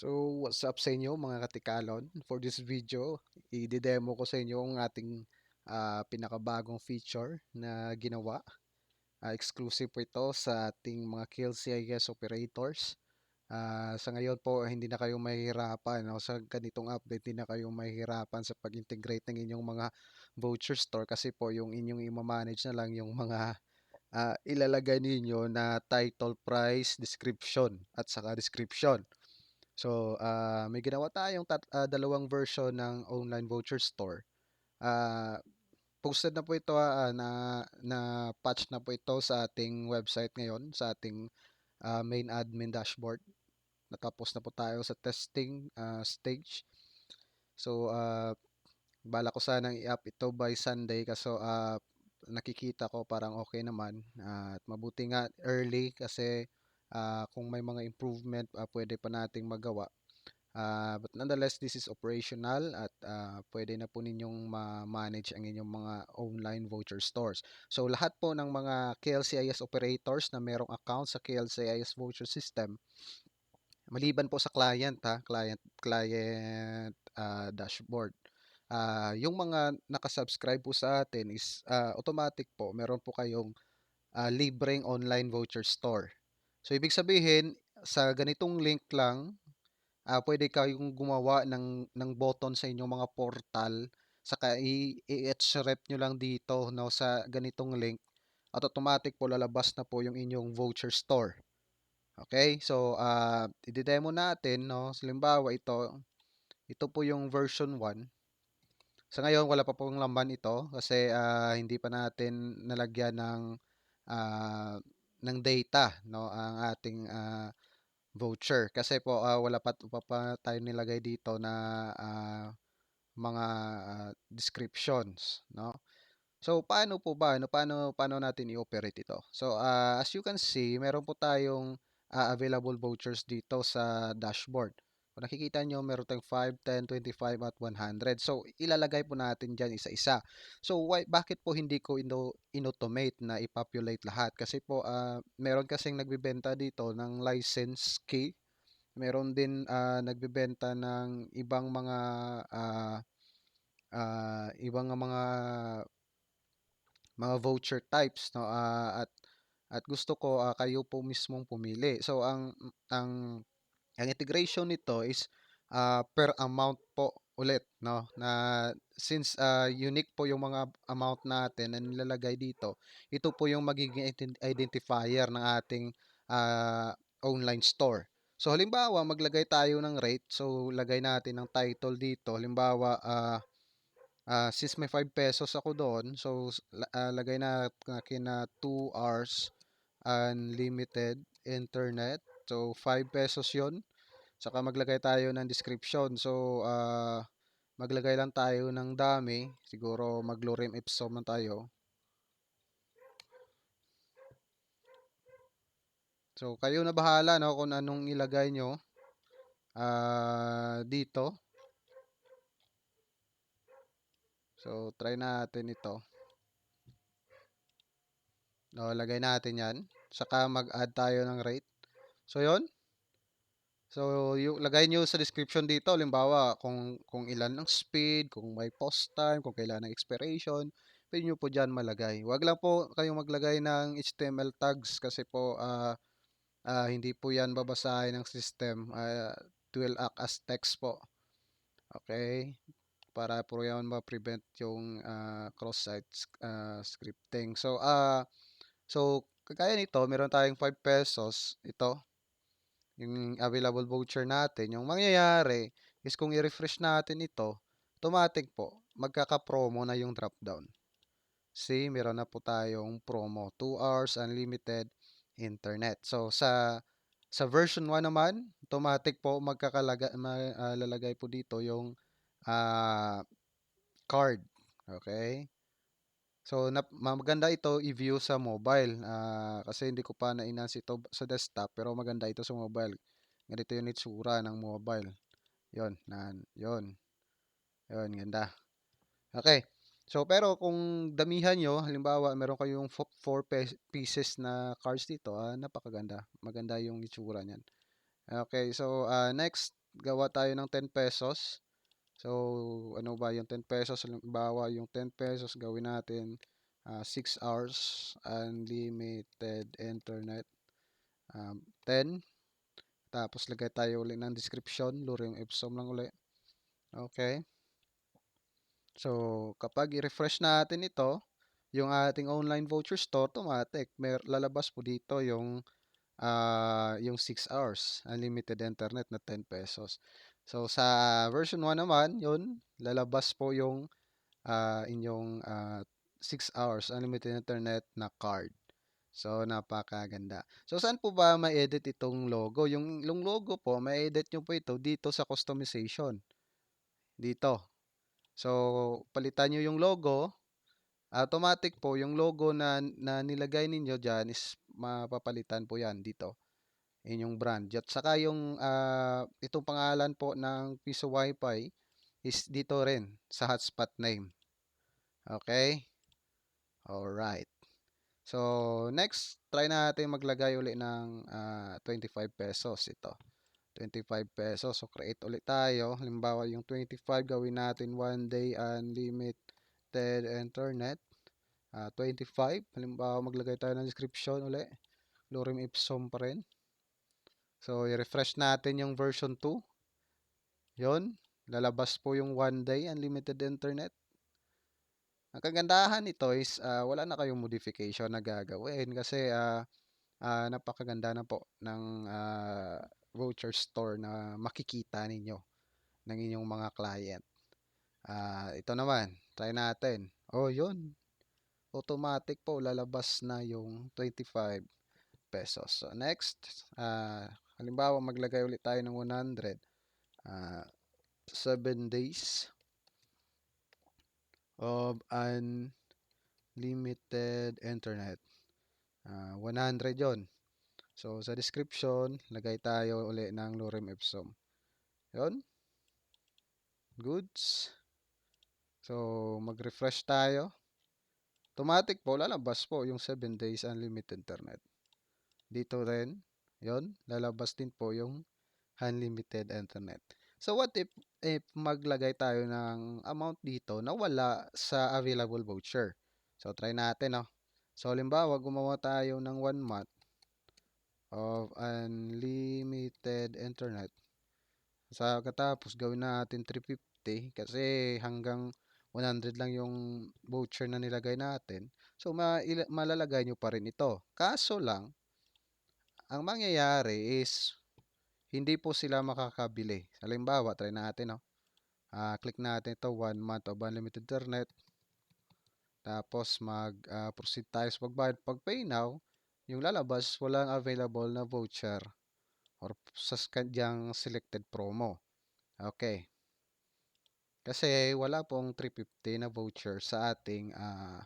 So, what's up sa inyo mga katikalon? For this video, i-demo ko sa inyo ang ating ah, pinakabagong feature na ginawa. Ah, exclusive po ito sa ating mga KLCIS operators. Ah, sa ngayon po, hindi na kayo mahihirapan. No? Sa ganitong update, hindi na kayo mahihirapan sa pag-integrate ng inyong mga voucher store kasi po yung inyong i-manage na lang yung mga ah, ilalagay ninyo na title, price, description at saka description. So, ah, may ginawa tayong tat ah, dalawang version ng online voucher store. Ah, posted na po ito, ah, na na patch na po ito sa ating website ngayon, sa ating ah, main admin dashboard. Natapos na po tayo sa testing ah, stage. So, ah, bala ko sanang i-up ito by Sunday kaso ah, nakikita ko parang okay naman. Ah, at mabuti nga early kasi ah, kung may mga improvement ah, pwede pa nating magawa. Ah, but nonetheless, this is operational at ah, pwede na po ninyong ma-manage ang inyong mga online voucher stores. So lahat po ng mga KLCIS operators na merong account sa KLCIS voucher system, maliban po sa client ha, client client ah, dashboard. Ah, yung mga nakasubscribe po sa atin is ah, automatic po, meron po kayong ah, libreng online voucher store. So ibig sabihin, sa ganitong link lang, ah, pwede kayong gumawa ng ng button sa inyong mga portal, saka i-href nyo lang dito no sa ganitong link at automatic po lalabas na po yung inyong voucher store. Okay? So, ah, i-demo natin no. Halimbawa ito, ito po yung version 1. Sa ngayon wala pa pong laman ito kasi ah, hindi pa natin nalagyan ng ah, ng data no ang ating ah, voucher. Kasi po ah, wala pa, pa, pa tayo nilagay dito na ah, mga ah, descriptions no? So paano po ba ano paano paano natin i-operate ito? So ah, as you can see meron po tayong ah, available vouchers dito sa dashboard kung nakikita nyo, meron tayong 5, 10, 25 at 100. So, ilalagay po natin dyan isa-isa. So, why, bakit po hindi ko ino, inautomate na i-populate lahat? Kasi po, ah, meron kasing nagbibenta dito ng license key. Meron din ah, nagbibenta ng ibang mga ah, ah, ibang mga mga voucher types no Ah, at at gusto ko ah, kayo po mismong pumili. So ang ang ang integration nito is ah, per amount po ulit no na since ah, unique po yung mga amount natin na nilalagay dito, ito po yung magiging ident- identifier ng ating ah, online store. So halimbawa, maglagay tayo ng rate. So lagay natin ng title dito. Halimbawa, ah ah, since may 5 pesos ako doon, so ah, lagay na natin na 2 hours unlimited internet. So 5 pesos 'yon. Saka maglagay tayo ng description. So, ah, maglagay lang tayo ng dami. Siguro mag-lorem ipsum lang tayo. So, kayo na bahala no kung anong ilagay nyo ah, dito. So, try natin ito. No, lagay natin 'yan. Saka mag-add tayo ng rate. So, 'yon. So, yung lagay nyo sa description dito, halimbawa, kung, kung ilan ang speed, kung may post time, kung kailan ang expiration, pwede nyo po dyan malagay. Huwag lang po kayong maglagay ng HTML tags kasi po ah, ah, hindi po yan babasahin ng system. Uh, it will act as text po. Okay? Para po yan ma-prevent yung ah, cross-site ah, scripting. So, ah, so, kagaya nito, meron tayong 5 pesos. Ito, yung available voucher natin, yung mangyayari is kung i-refresh natin ito, automatic po, magkaka-promo na yung drop down. See, meron na po tayong promo. 2 hours unlimited internet. So, sa sa version 1 naman, automatic po magkakalaga, malalagay po dito yung ah, card. Okay? So, nap, maganda ito i-view sa mobile ah, kasi hindi ko pa na-enhance ito sa desktop pero maganda ito sa mobile. Ganito yung itsura ng mobile. Yon, nan, yon. Yon, ganda. Okay. So, pero kung damihan nyo, halimbawa, meron kayong 4 pieces na cards dito, ah, napakaganda. Maganda yung itsura niyan. Okay, so uh, next, gawa tayo ng 10 pesos. So, ano ba yung 10 pesos? Halimbawa, yung 10 pesos gawin natin uh, 6 hours unlimited internet. Um, 10. Tapos lagay tayo ulit ng description. Lure yung Epsom lang ulit. Okay. So, kapag i-refresh natin ito, yung ating online voucher store, automatic, may lalabas po dito yung uh, yung 6 hours unlimited internet na 10 pesos. So sa version 1 naman, yun, lalabas po yung uh, inyong uh, 6 hours unlimited internet na card. So, napakaganda. So, saan po ba ma-edit itong logo? Yung, yung logo po, ma-edit nyo po ito dito sa customization. Dito. So, palitan nyo yung logo. Automatic po, yung logo na, na nilagay ninyo dyan is mapapalitan po yan dito. Inyong brand. At saka yung uh, itong pangalan po ng Piso Wi-Fi is dito rin sa hotspot name. Okay? Alright. So, next, try natin maglagay uli ng uh, 25 pesos ito. 25 pesos. So, create ulit tayo. Halimbawa, yung 25 gawin natin one day unlimited internet. Uh, 25. Halimbawa, maglagay tayo ng description ulit. Lorem ipsum pa rin. So, i-refresh natin yung version 2. Yon, lalabas po yung one day unlimited internet. Ang kagandahan nito is uh, wala na kayong modification na gagawin kasi uh, uh, napakaganda na po ng uh, voucher store na makikita ninyo ng inyong mga client. Uh, ito naman, try natin. Oh, yun. Automatic po lalabas na yung 25 pesos. So, next, uh, halimbawa maglagay ulit tayo ng 100. Uh, 7 days of unlimited internet. Uh, ah, 100 yon. So, sa description, lagay tayo uli ng lorem ipsum. Yon. Goods. So, mag-refresh tayo. Automatic po, lalabas po yung 7 days unlimited internet. Dito rin, yon lalabas din po yung unlimited internet. So what if if maglagay tayo ng amount dito na wala sa available voucher? So try natin, no. So halimbawa, gumawa tayo ng 1 month of unlimited internet. Sa katapos gawin natin 350 kasi hanggang 100 lang yung voucher na nilagay natin. So ma malalagay nyo pa rin ito. Kaso lang, ang mangyayari is hindi po sila makakabili. Halimbawa, try natin, no? Uh, click natin ito, 1 month of unlimited internet. Tapos, mag-proceed uh, tayo sa pagbayad. Pag pay now, yung lalabas, walang available na voucher or sa kanyang selected promo. Okay. Kasi wala pong 350 na voucher sa ating uh,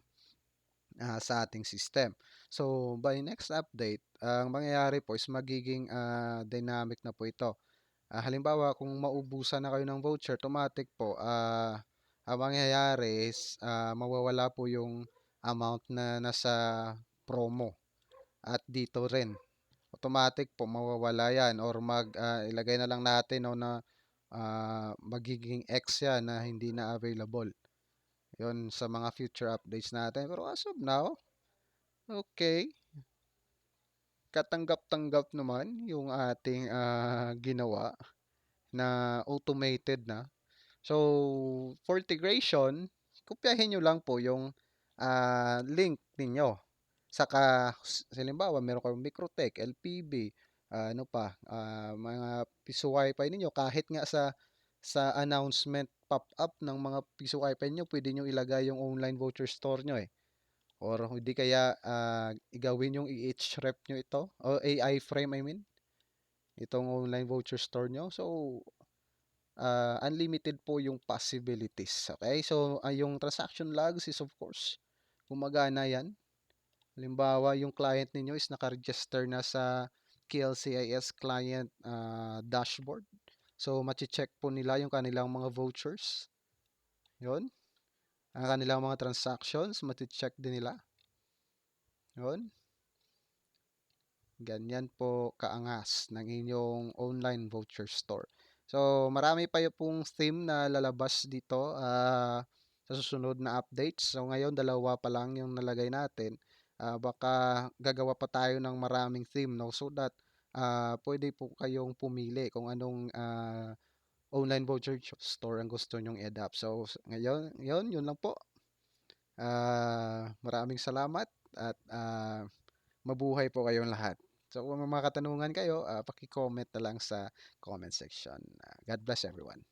uh, sa ating system. So, by next update, ang mangyayari po is magiging uh, dynamic na po ito. Uh, halimbawa, kung maubusan na kayo ng voucher, automatic po, uh, ang mangyayari is uh, mawawala po yung amount na nasa promo. At dito rin, automatic po mawawala yan or mag uh, ilagay na lang natin no, na uh, magiging X yan na hindi na available. Yon sa mga future updates natin. Pero as of now, okay. Katanggap-tanggap naman yung ating uh, ginawa na automated na. So, for integration, kopyahin nyo lang po yung uh, link ninyo. Saka, halimbawa, meron kayong Microtech, LPB, uh, ano pa, uh, mga piso wifi ninyo, kahit nga sa sa announcement pop-up ng mga piso wifi nyo, pwede nyo ilagay yung online voucher store nyo eh. Or hindi kaya uh, igawin yung EH-rep nyo ito, o AI frame I mean, itong online voucher store nyo. So, uh, unlimited po yung possibilities. Okay? So, uh, yung transaction logs is of course, gumagana yan. Halimbawa, yung client ninyo is naka-register na sa KLCIS client uh, dashboard. So, machi-check po nila yung kanilang mga vouchers. Yun. Ang kanilang mga transactions, machi-check din nila. Yun. Ganyan po kaangas ng inyong online voucher store. So, marami pa yung pong theme na lalabas dito ah, sa susunod na updates. So, ngayon dalawa pa lang yung nalagay natin. Ah, baka gagawa pa tayo ng maraming theme no so that ah, pwede po kayong pumili kung anong ah, online voucher store ang gusto nyong i-adapt. So, ngayon, yun, yun lang po. Ah, maraming salamat at ah, mabuhay po kayong lahat. So, kung may mga katanungan kayo, ah, paki-comment na lang sa comment section. Ah, God bless everyone.